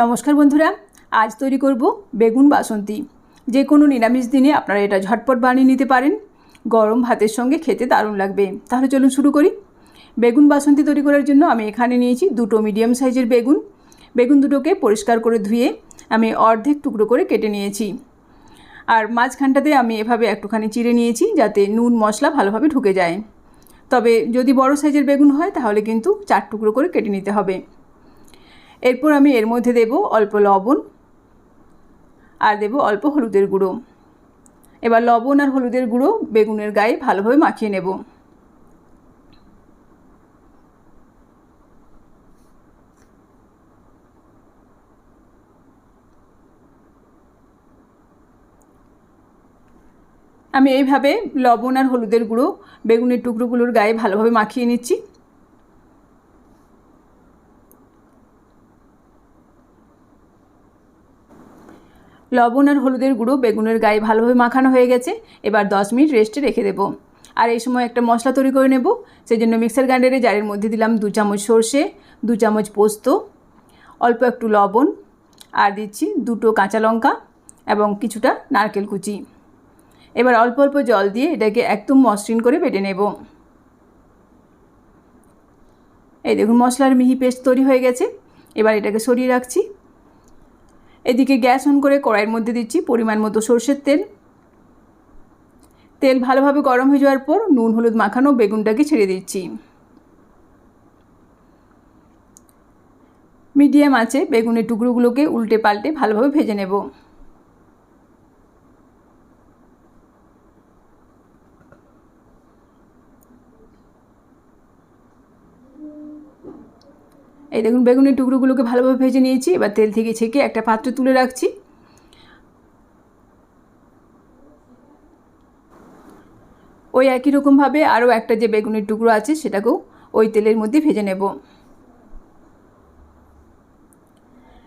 নমস্কার বন্ধুরা, আজ তৈরি করব বেগুন বাসন্তী। যে কোনো নিরামিষ দিনে আপনারা এটা ঝটপট বানিয়ে নিতে পারেন। গরম ভাতের সঙ্গে খেতে দারুণ লাগবে। তাহলে চলুন শুরু করি। বেগুন বাসন্তী তৈরি করার জন্য আমি এখানে নিয়েছি দুটো মিডিয়াম সাইজের বেগুন। বেগুন দুটোকে পরিষ্কার করে ধুয়ে আমি অর্ধেক টুকরো করে কেটে নিয়েছি। আর মাঝখানটাতে আমি এভাবে একটুখানি চিড়ে নিয়েছি যাতে নুন মশলা ভালোভাবে ঢুকে যায়। তবে যদি বড় সাইজের বেগুন হয় তাহলে কিন্তু চার টুকরো করে কেটে নিতে হবে। এরপর আমি এর মধ্যে দেব অল্প লবণ আর দেব অল্প হলুদের গুঁড়ো। এবার লবণ আর হলুদের গুঁড়ো বেগুনের গায়ে ভালোভাবে মাখিয়ে নেব। আমি এইভাবে লবণ আর হলুদের গুঁড়ো বেগুনের টুকরোগুলোর গায়ে ভালোভাবে মাখিয়ে নিচ্ছি। লবণ আর হলুদের গুঁড়ো বেগুনের গায়ে ভালোভাবে মাখানো হয়ে গেছে। এবার দশ মিনিট রেস্টে রেখে দেবো। আর এই সময় একটা মশলা তৈরি করে নেব। সেই জন্য মিক্সার গ্রাইন্ডারে জারের মধ্যে দিলাম দু চামচ সর্ষে, দু চামচ পোস্ত, অল্প একটু লবণ, আর দিচ্ছি দুটো কাঁচা লঙ্কা এবং কিছুটা নারকেল কুচি। এবার অল্প অল্প জল দিয়ে এটাকে একদম মসৃণ করে বেটে নেব। এই দেখুন, মশলার মিহি পেস্ট তৈরি হয়ে গেছে। এবার এটাকে সরিয়ে রাখছি। এদিকে গ্যাস অন করে কড়াইয়ের মধ্যে দিচ্ছি পরিমাণ মতো সর্ষের তেল। তেল ভালোভাবে গরম হয়ে যাওয়ার পর নুন, হলুদ মাখানো বেগুনটাকে ছেড়ে দিচ্ছি। মিডিয়াম আছে বেগুনের টুকরোগুলোকে উল্টে পাল্টে ভালোভাবে ভেজে নেব। এই দেখুন, বেগুনের টুকরোগুলোকে ভালোভাবে ভেজে নিয়েছি। এবার তেল থেকে ছেঁকে একটা পাত্রে তুলে রাখছি। ওই একই রকমভাবে আরও একটা যে বেগুনের টুকরো আছে, সেটাকেও ওই তেলের মধ্যে ভেজে নেব।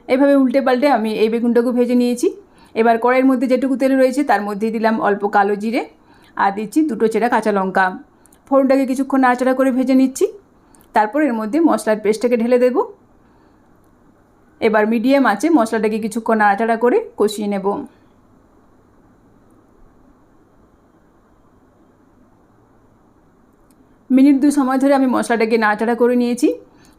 এভাবে উল্টে পাল্টে আমি এই বেগুনটাকেও ভেজে নিয়েছি। এবার কড়াইয়ের মধ্যে যেটুকু তেল রয়েছে, তার মধ্যে দিলাম অল্প কালো জিরে আর দিচ্ছি দুটো চেরা কাঁচা লঙ্কা। ফোড়নটাকে কিছুক্ষণ নাড়াচাড়া করে ভেজে নিচ্ছি। তারপর এর মধ্যে মশলার পেস্টটাকে ঢেলে দেব। এবার মিডিয়াম আছে মশলাটাকে কিছুক্ষণ নাড়াচাড়া করে কষিয়ে নেব। মিনিট দু সময় ধরে আমি মশলাটাকে নাড়াচাড়া করে নিয়েছি।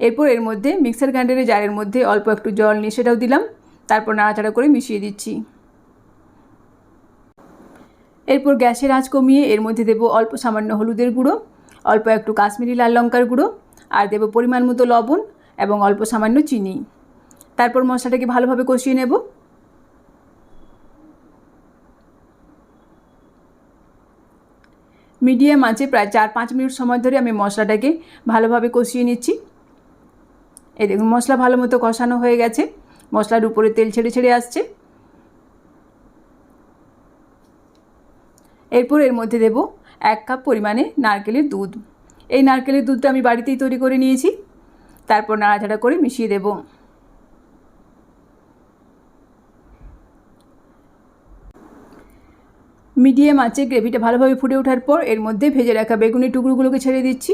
এরপর এর মধ্যে মিক্সার গ্রাইন্ডারে জারের মধ্যে অল্প একটু জল নিয়ে সেটাও দিলাম। তারপর নাড়াচাড়া করে মিশিয়ে দিচ্ছি। এরপর গ্যাসের আঁচ কমিয়ে এর মধ্যে দেব অল্প সামান্য হলুদের গুঁড়ো, অল্প একটু কাশ্মীরি লাল লঙ্কার গুঁড়ো আর দেব পরিমাণ মতো লবণ এবং অল্প সামান্য চিনি। তারপর মশলাটাকে ভালোভাবে কষিয়ে নেব। মিডিয়াম আছে প্রায় চার পাঁচ মিনিট সময় ধরে আমি মশলাটাকে ভালোভাবে কষিয়ে নিচ্ছি। এই দেখুন, মশলা ভালো মতো কষানো হয়ে গেছে। মশলার উপরে তেল ছেড়ে ছেড়ে আসছে। এরপর এর মধ্যে দেব এক কাপ পরিমাণে নারকেলের দুধ। এই নারকেলের দুধটা আমি বাড়িতেই তৈরি করে নিয়েছি। তারপর নাড়াচাড়া করে মিশিয়ে দেব। মিডিয়াম আছে গ্রেভিটা ভালোভাবে ফুটে ওঠার পর এর মধ্যে ভেজে রাখা বেগুনের টুকরোগুলোকে ছেড়ে দিচ্ছি।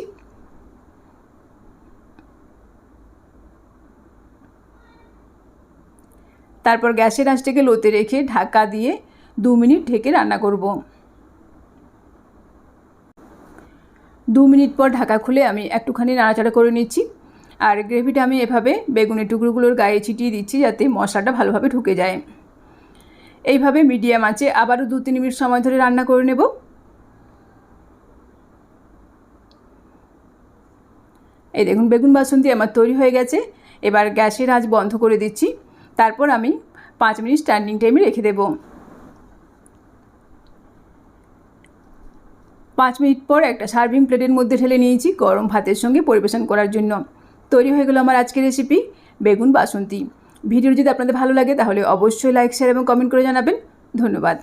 তারপর গ্যাসের আঁচটাকে লোতে রেখে ঢাকা দিয়ে দু মিনিট ঢেকে রান্না করব। দু মিনিট পর ঢাকা খুলে আমি একটুখানি নাড়াচাড়া করে নিচ্ছি। আর গ্রেভিটা আমি এভাবে বেগুনের টুকরোগুলোর গায়ে ছিটিয়ে দিচ্ছি যাতে মশলাটা ভালোভাবে ঢুকে যায়। এইভাবে মিডিয়াম আছে আবারও দু তিন মিনিট সময় ধরে রান্না করে নেব। এই দেখুন, বেগুন বাসন্তী আমার তৈরি হয়ে গেছে। এবার গ্যাসের আঁচ বন্ধ করে দিচ্ছি। তারপর আমি পাঁচ মিনিট স্ট্যান্ডিং টাইমে রেখে দেবো। পাঁচ মিনিট পর একটা সার্ভিং প্লেটের মধ্যে ঢেলে নিয়েছি গরম ভাতের সঙ্গে পরিবেশন করার জন্য। তৈরি হয়ে গেলো আমার আজকের রেসিপি বেগুন বাসন্তী। ভিডিও যদি আপনাদের ভালো লাগে তাহলে অবশ্যই লাইক শেয়ার এবং কমেন্ট করে জানাবেন। ধন্যবাদ।